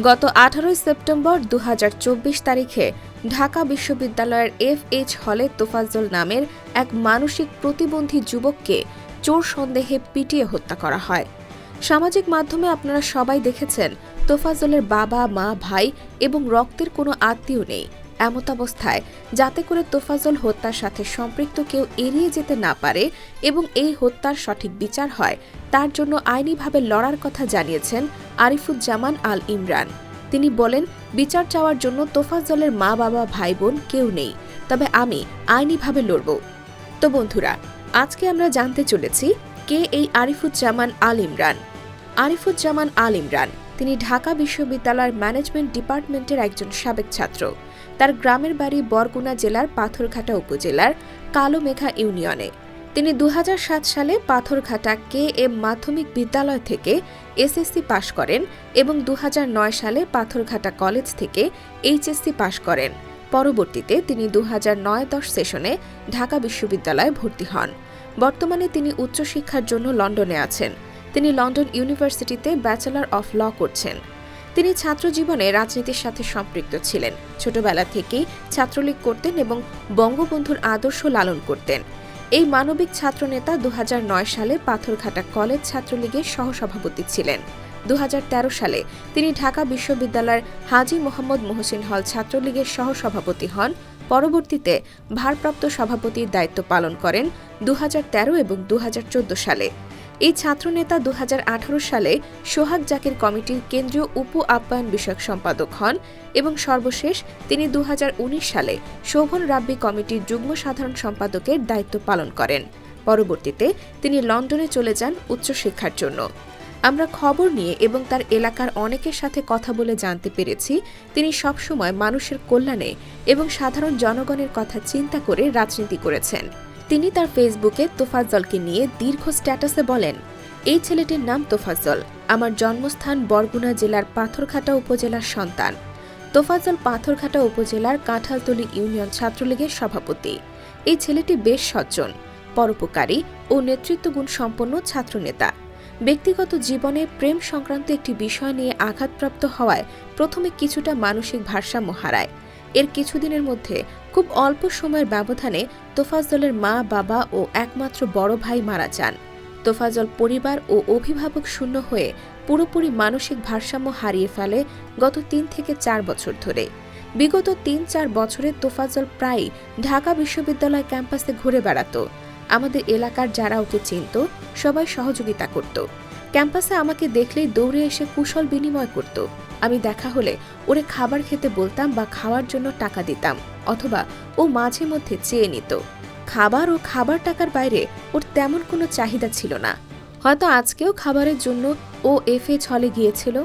গত আঠারোই সেপ্টেম্বর দু হাজার চব্বিশ তারিখে ঢাকা বিশ্ববিদ্যালয়ের এফ এইচ হলে তোফাজ্জল নামের এক মানসিক প্রতিবন্ধী যুবককে চোর সন্দেহে পিটিয়ে হত্যা করা হয়। সামাজিক মাধ্যমে আপনারা সবাই দেখেছেন, তোফাজ্জলের বাবা, মা, ভাই এবং রক্তের কোনো আত্মীয় নেই। এমতাবস্থায় যাতে করে তোফাজল হত্যার সাথে সম্পৃক্ত কেউ এড়িয়ে যেতে না পারে এবং এই হত্যার সঠিক বিচার হয়, তার জন্য আইনিভাবে লড়ার কথা জানিয়েছেন আরিফুজ্জামান আল ইমরান। তিনি বলেন, বিচার চাওয়ার জন্য তোফাজলের মা বাবা, ভাই বোন কেউ নেই, তবে আমি আইনিভাবে লড়ব। তো বন্ধুরা, আজকে আমরা জানতে চলেছি কে এই আরিফুজ্জামান আল ইমরান? আরিফুজ্জামান আল ইমরান তিনি ঢাকা বিশ্ববিদ্যালয়ের ম্যানেজমেন্ট ডিপার্টমেন্টের একজন সাবেক ছাত্র। তার গ্রামের বাড়ি বরগুনা জেলার পাথরঘাটা উপজেলার কালোমেঘা ইউনিয়নে। তিনি দু হাজার সাত সালে পাথরঘাটা কে এম মাধ্যমিক বিদ্যালয় থেকে এসএসসি পাশ করেন এবং দু হাজার নয় সালে পাথরঘাটা কলেজ থেকে এইচএসসি পাশ করেন। পরবর্তীতে তিনি দু নয় দশ সেশনে ঢাকা বিশ্ববিদ্যালয়ে ভর্তি হন। বর্তমানে তিনি উচ্চশিক্ষার জন্য লন্ডনে আছেন। তিনি লন্ডন ইউনিভার্সিটিতে ব্যাচেলর অফ ল করছেন। তিনি ছাত্র জীবনে রাজনীতির সাথে সম্পৃক্ত ছিলেন। ছোটবেলা থেকেই ছাত্রলীগ করতেন এবং বঙ্গবন্ধুর আদর্শ লালন করতেন। এই মানবিক ছাত্রনেতা দুহাজার নয় সালে পাথরঘাটা কলেজ ছাত্রলীগের সহসভাপতি ছিলেন। দু হাজার তেরো সালে তিনি ঢাকা বিশ্ববিদ্যালয়ের হাজি মোহাম্মদ মোহসিন হল ছাত্রলীগের সহসভাপতি হন। পরবর্তীতে ভারপ্রাপ্ত সভাপতির দায়িত্ব পালন করেন দু হাজার তেরো এবং দু হাজার চোদ্দ সালে। এই ছাত্রনেতা দু হাজার আঠারো সালে সোহাগ জাকির কমিটির কেন্দ্রীয় উপ আপ্যায়ন বিষয়ক সম্পাদক হন এবং সর্বশেষ তিনি দুহাজার উনিশ সালে শোভন রাব্বি কমিটির যুগ্ম সাধারণ সম্পাদকের দায়িত্ব পালন করেন। পরবর্তীতে তিনি লন্ডনে চলে যান উচ্চশিক্ষার জন্য। আমরা খবর নিয়ে এবং তার এলাকার অনেকের সাথে কথা বলে জানতে পেরেছি, তিনি সবসময় মানুষের কল্যাণে এবং সাধারণ জনগণের কথা চিন্তা করে রাজনীতি করেছেন। তিনি তার ফেসবুকে তোফাজ্জলকে নিয়ে দীর্ঘ স্ট্যাটাসে বলেন, এই ছেলেটির নাম তোফাজ্জল। আমার জন্মস্থান বরগুনা জেলার পাথরঘাটা উপজেলার সন্তান। তোফাজ্জল পাথরঘাটা উপজেলার কাঁঠালতলী ইউনিয়ন ছাত্রলীগের সভাপতি। এই ছেলেটি বেশ সজ্জন, পরোপকারী ও নেতৃত্বগুণ সম্পন্ন ছাত্রনেতা। ব্যক্তিগত জীবনে প্রেম সংক্রান্ত একটি বিষয় নিয়ে আঘাতপ্রাপ্ত হওয়ায় প্রথমে কিছুটা মানসিক ভারসাম্য হারায়। এর কিছুদিনের মধ্যে খুব অল্প সময়ের ব্যবধানে তোফাজ্জলের মা, বাবা ও একমাত্র বড় ভাই মারা যান। তোফাজল পরিবার ও অভিভাবক শূন্য হয়ে পুরোপুরি মানসিক ভারসাম্য হারিয়ে ফেলে গত তিন থেকে চার বছর ধরে। বিগত তিন চার বছরে তোফাজল প্রায়ই ঢাকা বিশ্ববিদ্যালয় ক্যাম্পাসে ঘুরে বেড়াত। আমাদের এলাকার যারা ওকে চিনত, সবাই সহযোগিতা করত। ক্যাম্পাসে আমাকে দেখলেই দৌড়ে এসে কুশল বিনিময় করত। আমি দেখা হলে ওরে খাবার খেতে বলতাম বা খাওয়ার জন্য টাকা দিতাম, অথবা ও মাঝে মধ্যে চেয়ে নিত। খাবার ও খাবার টাকার বাইরে ওর তেমন কোনো চাহিদা ছিল না। হয়তো আজকেও খাবারের জন্য ও এফএচ হলে গিয়েছিল।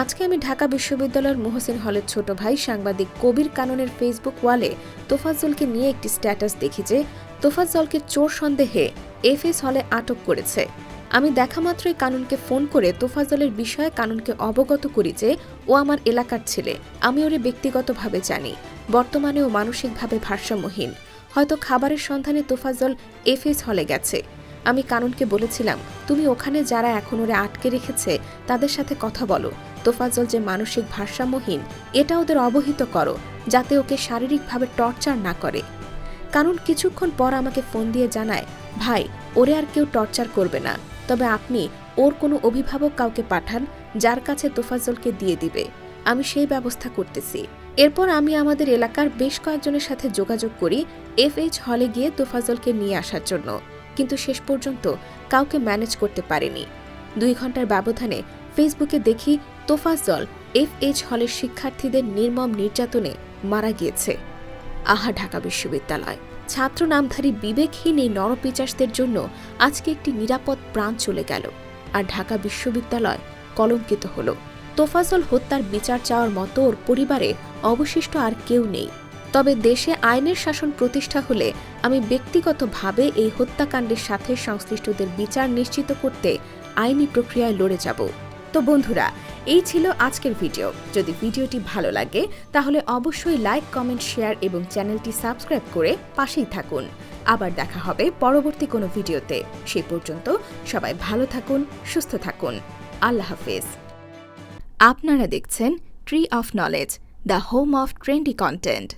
আজকে আমি ঢাকা বিশ্ববিদ্যালয়ের মোহসিন হলের ছোট ভাই সাংবাদিক কবির কাননের ফেসবুক ওয়ালে তোফাজ্জলকে নিয়ে একটি স্ট্যাটাস দেখি যে তোফাজ্জলকে চোর সন্দেহে এফএস হলে আটক করেছে। আমি দেখা মাত্রই কানুনকে ফোন করে তোফাজলের বিষয়ে কানুনকে অবগত করি যে ও আমার এলাকার ছেলে। আমি ওরে ব্যক্তিগতভাবে জানি। বর্তমানে ও মানসিকভাবে ভারসাম্যহীন। হয়তো খাবারের সন্ধানে তোফাজল এফএস হলে গেছে। আমি কানুনকে বলেছিলাম, তুমি ওখানে যারা এখন ওরে আটকে রেখেছে, তাদের সাথে কথা বলো। তোফাজল যে মানসিক ভারসাম্যহীন, এটা ওদের অবহিত করো, যাতে ওকে শারীরিকভাবে টর্চার না করে। কারণ কিছুক্ষণ পর আমাকে ফোন দিয়ে জানায়, ভাই, ওরে আর কেউ টর্চার করবে না। তবে আপনি ওর কোনো অভিভাবক কাউকে পাঠান যার কাছে তোফাজলকে দিয়ে দিবে। আমি সেই ব্যবস্থা করতেছি। এরপর আমি আমাদের এলাকার বেশ কয়েকজনের সাথে যোগাযোগ করি এফএইচ হলে গিয়ে তোফাজলকে নিয়ে আসার জন্য। কিন্তু শেষ পর্যন্ত কাউকে ম্যানেজ করতে পারেনি। দুই ঘণ্টার ব্যবধানে ফেসবুকে দেখি তোফাজল এফএইচ হলের শিক্ষার্থীদের নির্মম নির্যাতনে মারা গিয়েছে। আহা, ঢাকা বিশ্ববিদ্যালয়। ছাত্র নামধারী বিবেকহীন এই নরপিচাসদের জন্য আজকে একটি নিরাপদ প্রাণ চলে গেল, আর ঢাকা বিশ্ববিদ্যালয় কলঙ্কিত হল। তোফাজল হত্যার বিচার চাওয়ার মতো ওর পরিবারে অবশিষ্ট আর কেউ নেই। তবে দেশে আইনের শাসন প্রতিষ্ঠা হলে আমি ব্যক্তিগতভাবে এই হত্যাকাণ্ডের সাথে সংশ্লিষ্টদের বিচার নিশ্চিত করতে আইনি প্রক্রিয়ায় লড়ে যাব। তো বন্ধুরা এই ছিল আজকের ভিডিও। যদি ভিডিওটি ভালো লাগে, তাহলে অবশ্যই লাইক, কমেন্ট, শেয়ার এবং চ্যানেলটি সাবস্ক্রাইব করে পাশেই থাকুন। আবার দেখা হবে পরবর্তী কোনো ভিডিওতে। সে পর্যন্ত সবাই ভালো থাকুন, সুস্থ থাকুন। আল্লাহ হাফেজ। আপনারা দেখছেন tree of knowledge the home of trendy content